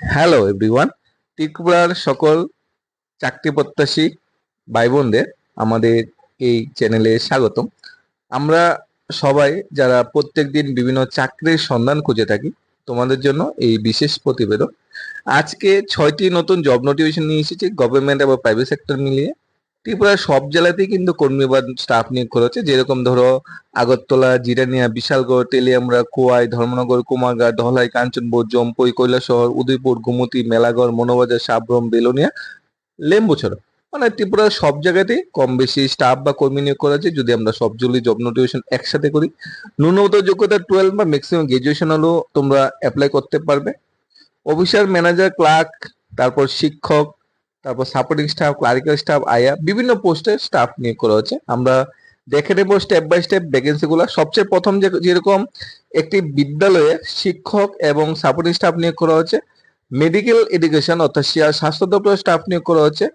Hello everyone ত্রিপুরার সকল চাকরি প্রত্যাশী ভাই বোনদের আমাদের এই চ্যানেলে স্বাগতম। আমরা সবাই যারা প্রত্যেক দিন বিভিন্ন চাকরির সন্ধান খুঁজে থাকি, তোমাদের জন্য এই বিশেষ প্রতিবেদন। আজকে ছয়টি নতুন জব নোটিফিকেশন নিয়ে এসেছি গভর্নমেন্ট এবং প্রাইভেট সেক্টর মিলিয়ে। ত্রিপুরার সব জেলাতেই কিন্তু কর্মী বা স্টাফ নিয়োগ করা হচ্ছে। যেরকম ধরো আগরতলা, জিরানিয়া, বিশালগড় তেলিয়ামরা কোয়াই ধর্মনগর কুমারঘাট ধলাই কাঞ্চনপুর জম্পই কৈলাসহর, উদয়পুর, গুমতি, মেলাগড়, মনোবাজার, সাবরম, বেলোনিয়া লেম্বুছড়া মানে ত্রিপুরার সব জায়গাতেই কম বেশি স্টাফ বা কর্মী নিয়োগ করা আছে যদি আমরা সবগুলি জব নোটিফিকেশন একসাথে করি, ন্যূনতম যোগ্যতা টুয়েলভ বা ম্যাক্সিমাম গ্রাজুয়েশন হলেও তোমরা অ্যাপ্লাই করতে পারবে। অফিসার ম্যানেজার ক্লার্ক তারপর শিক্ষক তারপর সাপোর্টিং স্টাফ ক্লারিক্যাল স্টাফ আয়া বিভিন্ন পোস্টে স্টাফ নিয়োগ করা হচ্ছে আমরা দেখে নেব স্টেপ বাই স্টেপ ভ্যাকেন্সি সবচেয়ে প্রথম যে যেরকম একটি বিদ্যালয়ে শিক্ষক এবং সাপোর্টিং স্টাফ নিয়োগ করা হচ্ছে মেডিকেল এডুকেশন অর্থাৎ স্বাস্থ্য দপ্তরের স্টাফ নিয়োগ করা হচ্ছে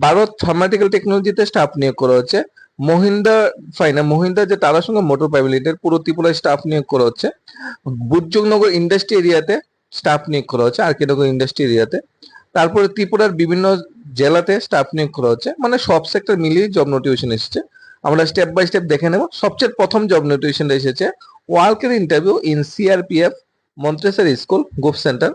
ভারত ফার্মাটিক্যাল টেকনোলজিতে স্টাফ নিয়োগ করা হচ্ছে মহিন্দা ফাইনা মহিন্দা যে তার সঙ্গে মোটর প্রাইভেট পুরো ত্রিপুরায় স্টাফ নিয়োগ করা হচ্ছে। বুজুগনগর ইন্ডাস্ট্রি এরিয়াতে স্টাফ নিয়োগ করা হচ্ছে আর কেনগর ইন্ডাস্ট্রি এরিয়াতে তারপরে ত্রিপুরার বিভিন্ন জেলাতে স্টাফ নিয়োগ করা হচ্ছে। মানে সব সেক্টর মিলিয়ে জব নোটিফিকেশন এসেছে। আমরা স্টেপ বাই স্টেপ দেখে নেব। সবচেয়ে প্রথম জব নোটিফিকেশন এসেছে ওয়ার্কের interview in CRPF Montessori school group centre,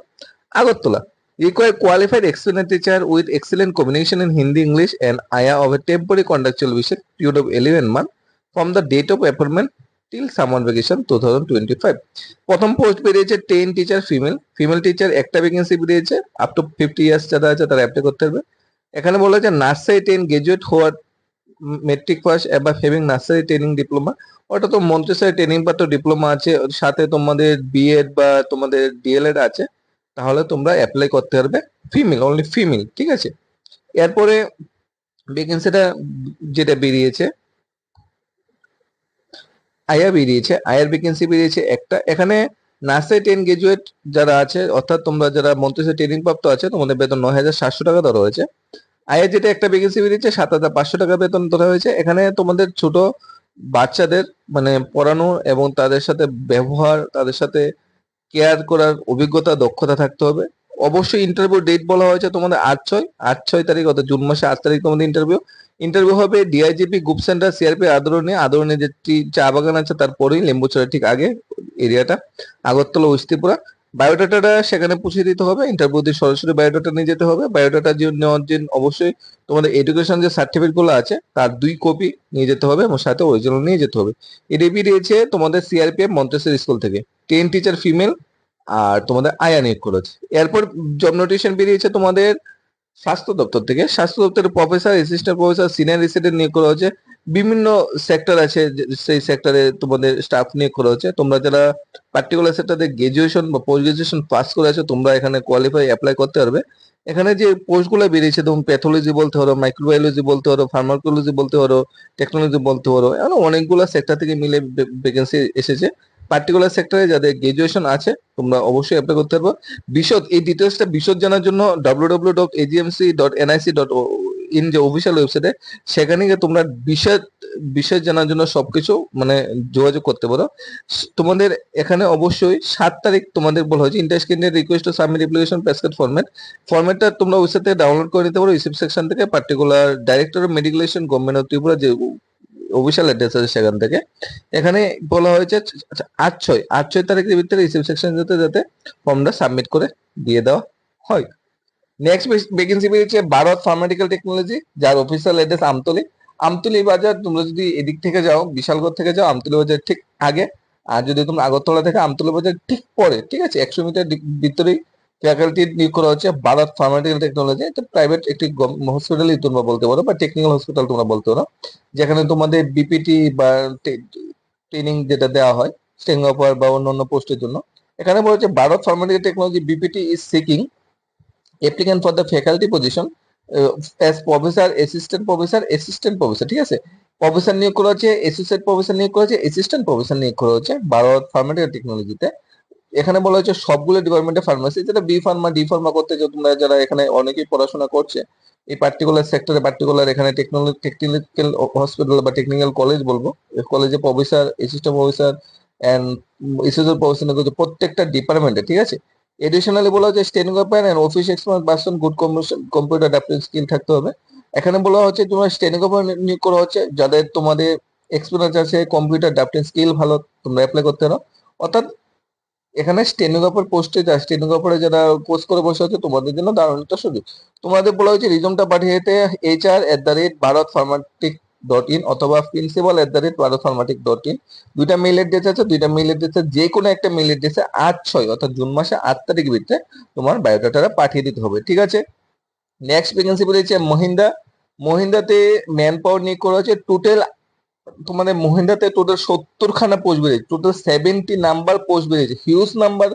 Agartala. Require qualified excellent teacher with excellent combination in Hindi English and আয়া of a temporary contractual basis period of eleven month from the date of appointment till summer vacation 2025 প্রথম post বেরিয়েছে ten teacher female female teacher একটা vacancy বেরিয়েছে up to fifty years যারা আছে তারা apply করতে পারবে। এখানে বলা হয়েছে নার্সারি টেন গ্রাজুয়েট হওয়ার মেট্রিক পাস এবার হ্যাভিং নার্সারি ট্রেনিং ডিপ্লোমা ওটা তো মন্ত্রিসারি ট্রেনিং বা তো ডিপ্লোমা আছে সাথে তোমাদের বিএড বা তোমাদের ডিএলএড আছে। তাহলে তোমরা অ্যাপ্লাই করতে পারবে ফিমেল অনলি ফিমেল ঠিক আছে? এরপরে ভ্যাকেন্সিটা যেটা বেরিয়েছে আয়া বেরিয়েছে, আয়ার ভ্যাকেন্সি বেরিয়েছে একটা। এখানে নার্সারি টেন গ্রাজুয়েট যারা আছে, অর্থাৎ তোমরা যারা মন্ত্রিসের ট্রেনিং প্রাপ্ত আছে, তোমাদের বেতন নয় হাজার সাতশো টাকা ধরা হয়েছে। আয়ের যেটা একটা ভ্যাকেন্সি বেরিয়েছে, সাত হাজার পাঁচশো টাকা বেতন ধরা হয়েছে। এখানে তোমাদের ছোট বাচ্চাদের মানে পড়ানো এবং তাদের সাথে ব্যবহার, তাদের সাথে কেয়ার করার অভিজ্ঞতা, দক্ষতা থাকতে হবে। অবশ্যই ইন্টারভিউ ডেট বলা হয়েছে তোমাদের আট ছয়। আট ছয় তারিখ, অর্থাৎ জুন মাসে আট তারিখ তোমাদের ইন্টারভিউ ইন্টারভিউ হবে ডিআইজিপি গ্রুপ সেন্টার সিআরপি আদরণী আদরণে যে চা বাগান আছে তারপরেই লেম্বুচড়া ঠিক আগে এরিয়াটা, আগরতলা উস্তিপুরা বায়োডাটাটা সেখানে পৌঁছে দিতে হবে ইন্টারভিউ দিয়ে সরাসরি বায়োডাটা নিয়ে যেতে হবে। বায়োডাটা নেওয়ার জন্য অবশ্যই তোমাদের এডুকেশন যে সার্টিফিকেটগুলো আছে, তার দুই কপি নিয়ে যেতে হবে এবং সাথে অরিজিনাল নিয়ে যেতে হবে। এটা রয়েছে তোমাদের সিআরপিএফ মন্তেশ্বর স্কুল থেকে। টেন টিচার ফিমেল আর তোমাদের আয়া নিয়োগ করেছে। এরপর জব নোটিশন বেরিয়েছে তোমাদের স্বাস্থ্য দপ্তর থেকে। স্বাস্থ্য দপ্তরের professor assistant professor senior resident নিয়োগ করা হচ্ছে বিভিন্ন সেক্টর আছে সেই সেক্টরে তোমাদের স্টাফ নিয়োগ করা হচ্ছে তোমরা যারা পার্টিকুলার সেক্টরে গ্রাজুয়েশন বা পোস্ট গ্রাজুয়েশন পাস করে আছো, তোমরা এখানে কোয়ালিফাই অ্যাপ্লাই করতে পারবে। এখানে যে পোস্টগুলো বেরিয়েছে, যেমন প্যাথোলজি বলতে পারো মাইক্রোবায়োলজি বলতে পারো ফার্মাকোলজি বলতে পারো টেকনোলজি বলতে পারো এমন অনেকগুলো সেক্টর থেকে মিলে ভ্যাকেন্সি এসেছে। পার্টিকুলার সেক্টরে যাদের গ্রাজুয়েশন আছে, তোমরা অবশ্যই অ্যাপ্লাই করতে পারবে। বিশদ, এই ডিটেলসটা বিশদ জানার জন্য W W dot dot dot in যে অফিসিয়াল ওয়েবসাইটে সেখানে গিয়ে তোমরা বিশদ বিশেষ জানার জন্য সবকিছু মানে যোগাযোগ করতে পারো। তোমাদের এখানে অবশ্যই সাত তারিখ তোমাদের বলা হয়েছে ইন্টারস্ক্রিনের request to submit application prescribed format ফরম্যাটটা তোমরা ওয়েবসাইট থেকে ডাউনলোড করে নিতে পারো। রিসিপ্ট সেকশন থেকে particular director of medical education government of Tripura যে অফিসিয়াল অ্যাড্রেস আছে সেখান থেকে। এখানে বলা হয়েছে আচ্ছা, আট ছয় আট ছয় তারিখের ভিতরে রিসিপ্ট সেকশন যাতে যাতে ফর্মটা সাবমিট করে দিয়ে দেওয়া হয়। নেক্সট ভ্যাকেন্সি বেরিয়েছে ভারত ফার্মাটিক্যাল টেকনোলজি যার অফিসিয়াল অ্যাড্রেস আমতলি। আমতলি বাজার তোমরা যদি এদিক থেকে যাও বিশালগড় থেকে যাও আমতলি বাজার ঠিক আগে। আর যদি তোমরা আগরতলা থেকে আমতলি বাজার ঠিক পরে ঠিক আছে একশো মিটার ভিতরেই ফ্যাকাল্টি নিয়োগ করা হচ্ছে ভারত ফার্মাটিক্যাল টেকনোলজি এটা প্রাইভেট একটি হসপিটালই তোমরা বলতে পারো বা টেকনিক্যাল হসপিটাল তোমরা বলতে পারো যেখানে তোমাদের বিপিটি বা ট্রেনিং যেটা দেওয়া হয় স্টেঙ্গাপার বা অন্যান্য পোস্টের জন্য। এখানে বলেছে Bharat pharmaceutical technology BPT is seeking applicant for the faculty position uh, professor professor assistant assistant professor ঠিক আছে? প্রফেসর নিয়োগ করা হচ্ছে অ্যাসোসিয়েট প্রফেসর নিয়োগ করা হচ্ছে অ্যাসিস্ট্যান্ট প্রফেসর নিয়োগ করা হচ্ছে ভারত ফার্মাটিক্যাল টেকনোলজিতে এখানে বলা হচ্ছে সবগুলো ডিপার্টমেন্টে ফার্মাসি যেটা বি ফার্মা ডি ফার্মা করতে যে তোমরা যারা এখানে অনেকেই পড়াশোনা করছে, এই পার্টিকুলার সেক্টরে পার্টিকুলার এখানে টেকনোলজি টেকনিক্যাল হসপিটাল বা টেকনিক্যাল কলেজ বলব কলেজে professor assistant professor and associate professor প্রত্যেকটা ডিপার্টমেন্টে ঠিক আছে? এডিশনালি বলা হচ্ছে stenographer and office expert person good computer adaptive skill থাকতে হবে। এখানে বলা হচ্ছে তোমার স্টেনোগ্রাফার নিয়োগ করা হচ্ছে, যাদের তোমাদের এক্সপিরিয়েন্স আছে কম্পিউটার অ্যাডাপ্টিভ স্কিল ভালো, তোমরা অ্যাপ্লাই করতে পারো। অর্থাৎ এখানে স্টেনোগ্রাফার পোস্টে স্টেনোগ্রাফারে যারা কোর্স করে বসে আছে, তোমাদের জন্য দারুণ একটা সুযোগ। তোমাদের বলা হয়েছে রিজমটা পাঠিয়ে যেতে HR at the rate Bharat pharmatic dot in অথবা principal at the rate Bharat pharmatic dot in দুইটা মেইল অ্যাড্রেস আছে, দুইটা মেইল অ্যাড্রেসে যে কোনো একটা মেইল অ্যাড্রেসে আট ছয়, অর্থাৎ জুন মাসে আট তারিখ ভিতরে তোমার বায়োডাটাটা পাঠিয়ে দিতে হবে, ঠিক আছে? নেক্সট ভ্যাকেন্সি বলেছে মহিন্দা মহিন্দাতে ম্যান পাওয়ার নিয়োগ করা হচ্ছে টোটাল তোমাদের মহিন্দ্রাতে টোটাল সত্তর খানা পোস্ট বেরিয়েছে টোটাল সেভেন্টি নাম্বার পোস্ট বেরিয়েছে হিউজ নাম্বার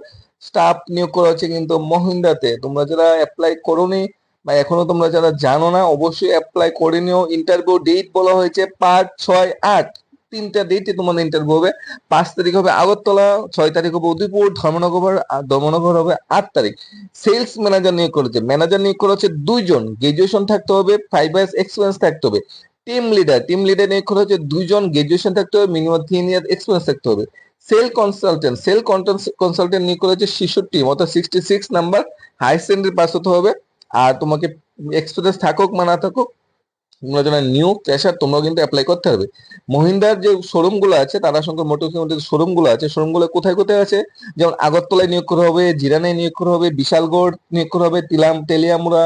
স্টাফ নিয়োগ করা হচ্ছে কিন্তু মহিন্দ্রাতে তোমরা যারা অ্যাপ্লাই করোনি বা এখনও তোমরা যারা জানো না, অবশ্যই অ্যাপ্লাই করে নিও ইন্টারভিউ ডেট বলা হয়েছে পাঁচ, ছয়, আট, তিনটা ডেটে তোমাদের ইন্টারভিউ হবে, পাঁচ তারিখ হবে আগরতলা, ছয় তারিখ হবে উদয়পুর, ধর্মনগর, আর দমনগর হবে আট তারিখ। সেলস ম্যানেজার নিয়োগ করেছে ম্যানেজার নিয়োগ করা হচ্ছে দুইজন গ্রাজুয়েশন থাকতে হবে ফাইভ ইয়ার্স এক্সপিরিয়েন্স থাকতে হবে। টিম লিডার টিম লিডার নিয়োগ করা হচ্ছে দুইজন গ্রাজুয়েশন থাকতে হবে মিনিমাম তিন ইয়ার এক্সপিরিয়েন্স থাকতে হবে। সেল কনসালটেন্ট সেল কনসালটেন্ট নিয়োগ করা হচ্ছে শিশুটি অর্থাৎ sixty six number high secondary pass হতে হবে। আর তোমাকে এক্সপিরিয়েন্স থাকুক বা না থাকুক, তোমরা যারা নিউ ফ্রেশার তোমরাও কিন্তু অ্যাপ্লাই করতে হবে। মহিন্দার যে শোরুমগুলো আছে তারা সঙ্গে মোটর শোরুমগুলো আছে শোরুমগুলো কোথায় কোথায় আছে? যেমন আগরতলায় নিয়োগ করা হবে, জিরানায় নিয়োগ করা হবে, বিশালগড় নিয়োগ করা হবে, তিলাম, তেলিয়ামুড়া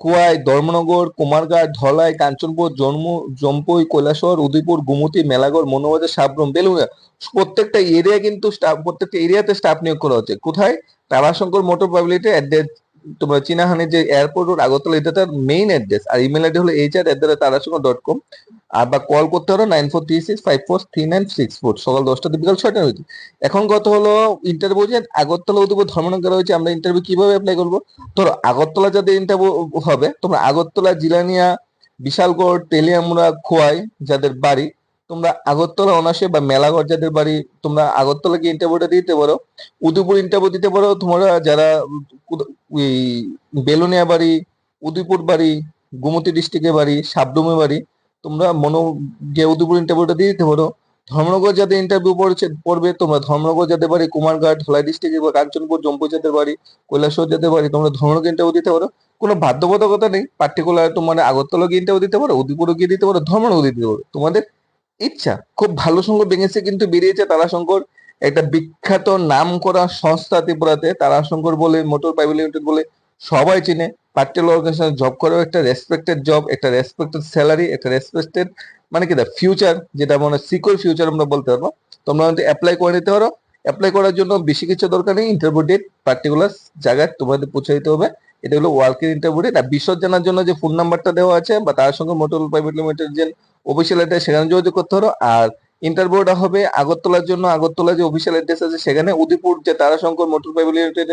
কুয়াই ধর্মনগর কুমারঘাট ধলাই, কাঞ্চনপুর, জন্ম জম্পুই কৈলাসহর, উদয়পুর, গুমতি, মেলাগড় মনোবাজার সাবরম বেলুনিয়া প্রত্যেকটা এরিয়া কিন্তু স্টাফ প্রত্যেকটা এরিয়াতে স্টাফ নিয়োগ করা হচ্ছে। কোথায়? তারাশঙ্কর মোটর পাবলিটি অ্যাড্রেস তোমার চীনাহানের যে এয়ারপোর্ট রোড আগরতলা এটা তার মেইন অ্যাড্রেস আর ইমেল আইডি হলো H R at Tarashankar dot com আর বা কল করতে পারো nine four three six five four three nine six four সকাল দশটা থেকে বিকাল ছয়টা হয়েছে এখন কত হলো ইন্টারভিউ যে আগরতলা উদয়পুর ধর্মনগর হয়েছে, আমরা ইন্টারভিউ কীভাবে অ্যাপ্লাই করব? ধরো, আগরতলা যাদের ইন্টারভিউ হবে, তোমরা আগরতলা, জিলানিয়া, বিশালগড়, তেলিয়ামুড়া, খোয়াই যাদের বাড়ি, তোমরা আগরতলা, অনাসে বা মেলাঘর যাদের বাড়ি, তোমরা আগরতলা গিয়ে ইন্টারভিউটা দিতে পারো। উদয়পুর ইন্টারভিউ দিতে পারো তোমরা যারা বেলুনিয়া বাড়ি, উদয়পুর বাড়ি, গোমতী ডিস্ট্রিক্টের বাড়ি, সাবডুমে বাড়ি তোমরা মনো গিয়ে উদয়পুর ইন্টারভিউটা দিয়ে দিতে পারো। ধর্মনগর যাদের ইন্টারভিউ পড়ছে, পড়বে, তোমরা ধর্মনগর যাদের বাড়ি, কুমারঘাট, ধলাই ডিস্ট্রিক্ট কাঞ্চনপুর জম্পু যাদের বাড়ি, কৈলাসহর যাদের বাড়ি, তোমরা ধর্মনগর ইন্টারভিউ দিতে পারো। কোনো বাধ্যবাধকতা নেই পার্টিকুলার তোমার আগরতলা গিয়ে ইন্টারভিউ দিতে পারো উদয়পুরও গিয়ে দিতে পারো, ধর্মনগর দিতে পারো। তোমাদের ইচ্ছা, খুব ভালো সংখ্যক ভেঙেছে কিন্তু বেরিয়েছে তারাশঙ্কর। একটা বিখ্যাত নাম করা সংস্থা ত্রিপুরাতে, তারাশঙ্কর বলে, মোটর প্রাইভেট লিমিটেড বলে সবাই চিনে। পার্টিকুলার অর্গানাইজেশনে জব করেও একটা রেসপেক্টেড জব একটা রেসপেক্টেড স্যালারি একটা রেসপেক্টেড মানে কি ফিউচার যেটা মানে সিকিউর ফিউচার আমরা বলতে পারব। তোমরা অ্যাপ্লাই করে নিতে পারো। অ্যাপ্লাই করার জন্য বেশি কিছু দরকার নেই। ইন্টারভিউ ডেট পার্টিকুলার জায়গায় তোমাদের পৌঁছে দিতে হবে। এটা হলো ওয়ার্কের ইন্টারভিউ ডেট আর বিশদ জানার জন্য যে ফোন নাম্বারটা দেওয়া আছে বা তার সঙ্গে মোটর প্রাইভেট লিমিটেড যে অফিসিয়াল অ্যাড্রেস সেখানে যোগাযোগ করতে পারো। আর ইন্টারভিউটা হবে আগরতলার জন্য আগরতলা যে অফিসিয়াল অ্যাড্রেস আছে সেখানে উদয়পুর যে তারাশঙ্কর মোটর লিমিটেড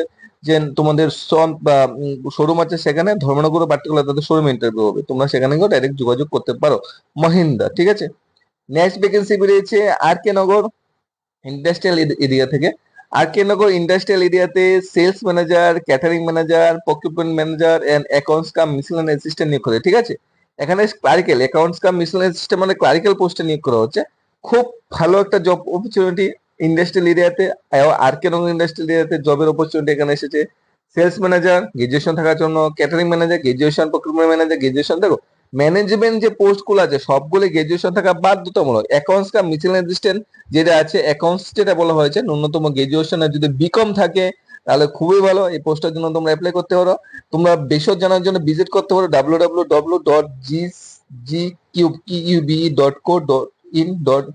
যে তোমাদের সন বা শোরুম আছে সেখানে ধর্মনগর পার্টিকুলার তাদের শোরুম ইন্টারভিউ হবে। তোমরা সেখানে গিয়ে ডাইরেক্ট যোগাযোগ করতে পারো। মহিন্দা ঠিক আছে? নেক্সট ভ্যাকেন্সি বেরিয়েছে আর কে নগর ইন্ডাস্ট্রিয়াল এরিয়া থেকে। আর কে নগর ইন্ডাস্ট্রিয়াল এরিয়াতে sales manager catering manager procurement manager and accounts cum miscellaneous assistant নিয়োগ করে, ঠিক আছে? এখানে clerical accounts cum miscellaneous assistant মানে ক্লারিক্যাল পোস্টে নিয়োগ করা হচ্ছে। খুব ভালো একটা জব অপরচুনিটি ইন্ডাস্ট্রিয়াল এরিয়াতে আর কে নগর ইন্ডাস্ট্রিয়াল এরিয়াতে জবের অপরচুনিটি এখানে এসেছে। সেলস ম্যানেজার গ্রাজুয়েশন থাকার জন্য catering manager graduation procurement manager graduation দেখো ম্যানেজমেন্ট যে পোস্টগুলো আছে, সবগুলো গ্রাজুয়েশন থাকা বাধ্যতামূলক। অ্যাকাউন্টস কাম মিসেল অ্যাসিস্ট্যান্ট যেটা আছে অ্যাকাউন্টস যেটা বলা হয়েছে, ন্যূনতম গ্রাজুয়েশন যদি বিকম থাকে, তাহলে খুবই ভালো, এই পোস্টের জন্য তোমরা অ্যাপ্লাই করতে পারো। তোমরা বিশদ জানার জন্য ভিজিট করতে পারো W W W dot G G Q Q B dot co dot in dot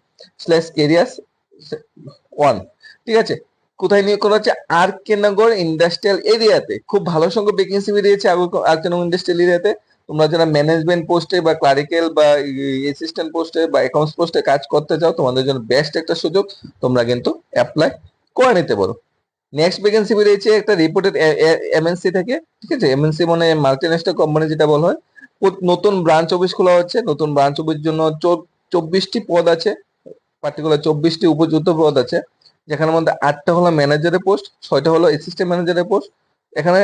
slash careers one ঠিক আছে? কোথায় নিয়োগ করা হচ্ছে? আর কে নগর ইন্ডাস্ট্রিয়াল এরিয়াতে খুব ভালো সংখ্যক ভ্যাকেন্সি বেরিয়েছে আর কে নগর ইন্ডাস্ট্রিয়াল এরিয়াতে তোমরা যারা ম্যানেজমেন্ট পোস্টে বা ক্লারিক্যাল বা অ্যাসিস্ট্যান্ট পোস্টে বা অ্যাকাউন্টস পোস্টে কাজ করতে চাও, তোমাদের জন্য বেস্ট একটা সুযোগ, তোমরা কিন্তু অ্যাপ্লাই করে নিতে পারো। নেক্সট ভ্যাকেন্সি বেরিয়েছে একটা রিপোর্টেড এমএনসি থেকে, ঠিক আছে? এমএনসি মানে মাল্টিনেশনাল কোম্পানি যেটা বলা হয়। নতুন ব্রাঞ্চ অফিস খোলা হচ্ছে। নতুন ব্রাঞ্চ অফিস জন্য চব্বিশটি পদ আছে পার্টিকুলার চব্বিশটি উপযুক্ত পদ আছে। যেখানে মধ্যে আটটা হলো ম্যানেজারের পোস্ট ছয়টা হলো অ্যাসিস্ট্যান্ট ম্যানেজারের পোস্ট এখানে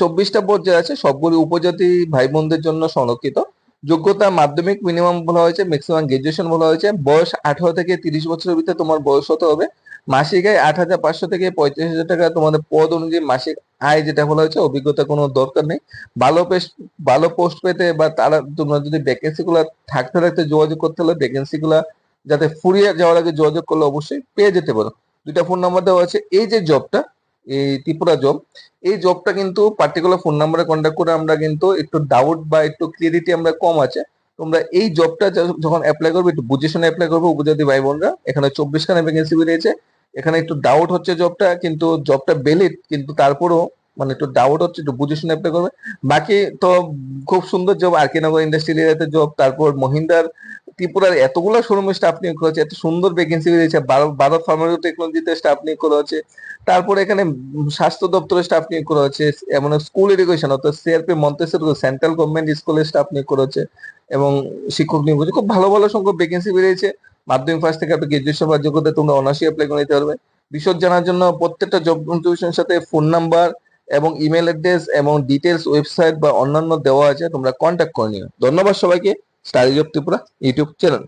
চব্বিশটা পদ যে আছে, সবগুলি উপজাতি ভাই বোনদের জন্য সংরক্ষিত। যোগ্যতা মাধ্যমিক মিনিমাম বলা হয়েছে ম্যাক্সিমাম গ্রাজুয়েশন বলা হয়েছে। বয়স আঠারো থেকে তিরিশ বছরের ভিতরে তোমার বয়স হতে হবে। মাসিক আয় আট হাজার পাঁচশো থেকে পঁয়ত্রিশ হাজার টাকা তোমাদের পদ অনুযায়ী মাসিক আয় যেটা বলা হয়েছে, অভিজ্ঞতা কোনো দরকার নেই। ভালো পেস্ট ভালো পোস্ট পেতে বা তারা তোমরা যদি ভ্যাকেন্সি গুলা থাকতে থাকতে যোগাযোগ করতে হলে ভ্যাকেন্সি গুলা যাতে ফুরিয়ে যাওয়ার আগে যোগাযোগ করলে অবশ্যই পেয়ে যেতে পারো। দুইটা ফোন নাম্বার দেওয়া আছে। এই যে জবটা এই ত্রিপুরা জব এই জবটা কিন্তু পার্টিকুলার ফোন নাম্বারে কন্ট্যাক্ট করে আমরা কিন্তু একটু ডাউট বা একটু ক্লিয়ারিটি আমরা কম আছে। তোমরা এই জবটা যখন অ্যাপ্লাই করবে, একটু বুঝে শুনে অ্যাপ্লাই করবে উপজাতি ভাই বোনরা। এখানে চব্বিশ খানা ভ্যাকেন্সি বেরিয়েছে। এখানে একটু ডাউট হচ্ছে জবটা কিন্তু জবটা বেলিড কিন্তু তারপরেও মানে একটু ডাউট হচ্ছে, একটু বুঝে শুনে অ্যাপ্লাই করবে। বাকি তো খুব সুন্দর job R K Nagar industrial এরিয়াতে জব তারপর মহিন্দার, ত্রিপুরার এতগুলো শোরুমে স্টাফ নিয়োগ করা হচ্ছে, এত সুন্দর ভ্যাকেন্সি বেরিয়েছে ভারত ফার্মাসিউটিক্যাল টেকনোলজিতে স্টাফ নিয়োগ করা হচ্ছে, তারপরে এখানে স্বাস্থ্য দপ্তরে স্টাফ নিয়োগ করা হচ্ছে, এমন স্কুল এডুকেশন অর্থাৎ সিআরপি মন্তেশ্বর সেন্ট্রাল গভর্নমেন্ট স্কুলে স্টাফ নিয়োগ করা হচ্ছে, এবং শিক্ষক নিয়োগ হচ্ছে, খুব ভালো ভালো সংখ্যক ভ্যাকেন্সি বেরিয়েছে। মাধ্যমিক ফার্স্ট থেকে আপনি গ্রাজুয়েশন বা যোগ্যতা তোমরা অনার্সই অ্যাপ্লাই করে নিতে পারবে। বিশদ জানার জন্য প্রত্যেকটা জব নোটিফিকেশনের সাথে ফোন নাম্বার এবং ইমেল অ্যাড্রেস এবং ডিটেলস ওয়েবসাইট বা অন্যান্য দেওয়া আছে, তোমরা কন্ট্যাক্ট করে নিও। ধন্যবাদ সবাইকে। Study job Tripura YouTube channel